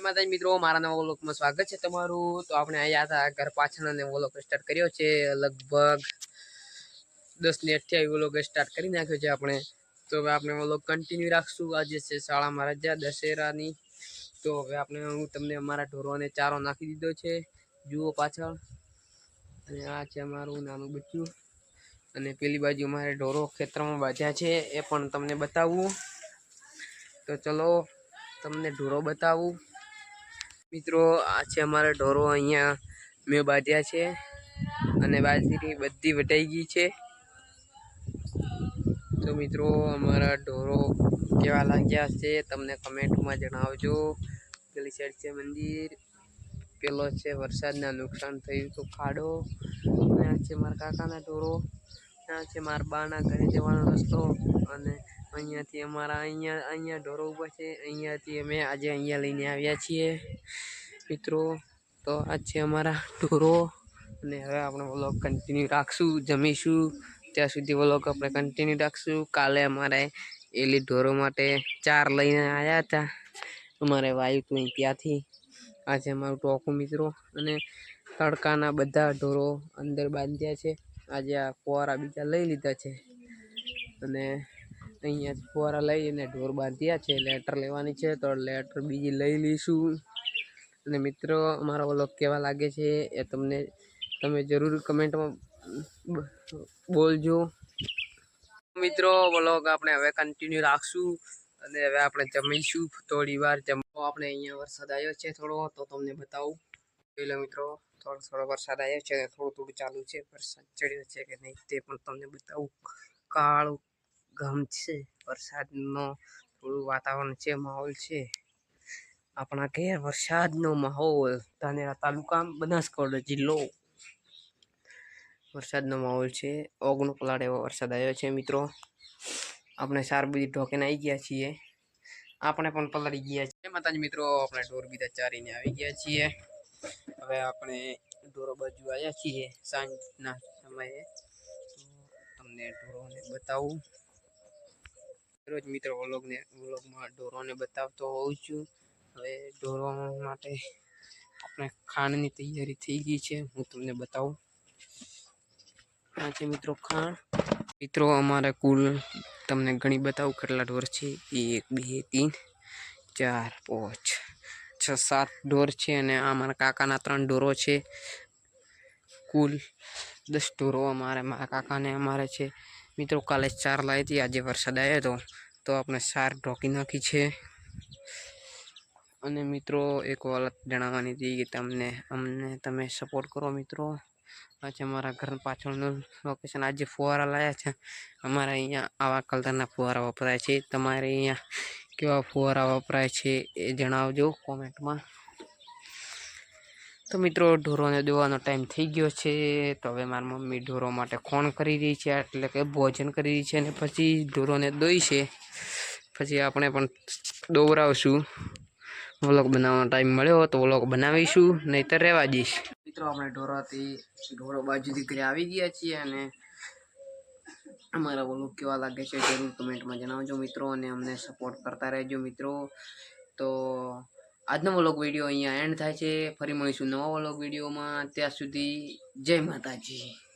એમાં તમે મિત્રો, મારા નવા વ્લોગમાં સ્વાગત છે તમારું. તો આપણે અહીંયા હતા, ઘર પાછળ અને વ્લોગ સ્ટાર્ટ કર્યો છે. લગભગ દસ ને અઠ્યાવીસ વ્લોગ સ્ટાર્ટ કરી નાખ્યો છે આપણે. તો હવે આપણે વ્લોગ કન્ટિન્યુ રાખશું. આજે છે શાળામાં રજા દશેરાની. તો હવે આપણે હું તમને અમારા ઢોરોને ચારો નાખી દીધો છે. જુઓ પાછળ. અને આ છે અમારું નાનું બચ્ચું. અને પેલી બાજુ અમારે ઢોરો ખેતરમાં બાંધ્યા છે. એ પણ તમને બતાવવું તો ચલો તમને ઢોરો બતાવું. મિત્રો, આ છે અમારા ઢોરો અહીંયા મેં બાંધ્યા છે અને બાજરી બધી વટાઈ ગઈ છે. તો મિત્રો, અમારા ઢોરો કેવા લાગ્યા છે તમને કમેન્ટમાં જણાવજો. પેલી સાઈડ છે મંદિર, પેલો છે વરસાદના નુકસાન થયું તો ખાડો, અને આ છે મારા કાકાના ઢોરો, આ છે મારા બાના ઘરે જવાનો રસ્તો, અને અહીંયાથી અમારા અહીંયા અહીંયા ઢોરો ઊભા છે. અહીંયાથી અમે આજે અહીંયા લઈને આવ્યા છીએ. મિત્રો, તો આ છે અમારા ઢોરો. અને હવે આપણે વ્લોગ કન્ટિન્યુ રાખશું, જમીશું. ત્યાં સુધી વ્લોગ આપણે કન્ટિન્યુ રાખશું. કાલે અમારે એલી ઢોરો માટે ચાર લઈને આવ્યા હતા. અમારે વાયુ તું ત્યાંથી. આજે અમારું ટોકું, મિત્રો. અને તડકાના બધા ઢોરો અંદર બાંધ્યા છે. આજે આ ફુવારા બીજા લઈ લીધા છે. અને અહીંયા ફુવારા લઈને ઢોર બાંધ્યા છે, લેટર લેવાની છે, તો લેટર બીજી લઈ લઈશું. અને મિત્રો, અમારો વ્લોગ કેવા લાગે છે એ તમને, તમે જરૂર કમેન્ટમાં બોલજો. મિત્રો, વ્લોગ આપણે હવે કન્ટિન્યુ રાખશું અને હવે આપણે જમીશું થોડી વાર જમો આપણે અહીંયા વરસાદ આવ્યો છે થોડો, તો તમને બતાવું. પેલો મિત્રો, થોડો થોડો વરસાદ આવ્યો છે થોડું થોડું ચાલુ છે. વરસાદ ચડ્યો છે કે નહીં તે પણ તમને બતાવું. કાળું ગમ છે, વરસાદનો થોડું વાતાવરણ છે, માહોલ છે. આપણા ઘેર વરસાદનો માહોલ, ધાનેરા તાલુકા બનાસકાંઠા જિલ્લો. વરસાદનો માહોલ છે, ઓગણું કલાક એવો વરસાદ આવ્યો છે, મિત્રો. આપણે સાર બધી ઢોકીને આવી ગયા છીએ. આપણે પણ પલળી ગયા છીએ. માતાજી, મિત્રો. આપણે ઢોર બીજા ચારીને આવી ગયા છીએ. હવે આપણે ઢોરો બાજુ આવ્યા છીએ સાંજના સમયે. તમને ઢોરોને બતાવું. રોજ મિત્રો વ્લોગને, વ્લોગમાં ઢોરોને બતાવતો હોઉં છું. હવે ઢોરો માટે આપણે ખાંડની તૈયારી થઈ ગઈ છે, હું તમને બતાવું. આ છે મિત્રો ખાંડ. મિત્રો, અમારે કુલ તમને ઘણી બતાવું કેટલા ઢોર છે. એક, બે, ત્રણ, ચાર, પાંચ, છ, સાત ઢોર છે અને આ મારા કાકાના ત્રણ ઢોરો છે. કુલ દસ ઢોરો અમારે, મારા કાકાને, અમારે છે. મિત્રો, કાલે ચાર લાવી હતી, આજે વરસાદ આવ્યો હતો તો આપણે સાર ઢોકી નાખી છે. અને મિત્રો, એક વાત જણાવવાની હતી કે તમને, અમને તમે સપોર્ટ કરો મિત્રો. આજે અમારા ઘર પાછળનું લોકેશન આજે ફુવારા લાવ્યા છે. અમારા અહીંયા આવા કલરના ફુવારા વપરાય છે. તમારે અહીંયા કેવા ફુવારા વપરાય છે એ જણાવજો કોમેન્ટમાં. તો મિત્રો, ઢોરોને દોવાનો ટાઈમ થઈ ગયો છે. તો હવે મારી મમ્મી ઢોરો માટે ખોણ કરી રહી છે, એટલે કે ભોજન કરી રહી છે અને પછી ઢોરોને દોઈ છે. પછી આપણે પણ દોવરાવશું. વ્લોગ બનાવવાનો ટાઈમ મળ્યો તો વ્લોગ બનાવીશું, નહીંતર રહેવા દઈશ. મિત્રો, આપણે ઢોરાથી ઢોરો બાજુથી ઘરે આવી ગયા છીએ અને અમારા વ્લોગ કેવા લાગે છે જરૂર કમેન્ટમાં જણાવજો મિત્રો અને અમને સપોર્ટ કરતા રહેજો મિત્રો. તો આજનો વ્લોગ વીડિયો અહીંયા એન્ડ થાય છે. ફરી મળીશું નવા વ્લોગ વિડીયોમાં ત્યાં સુધી જય માતાજી.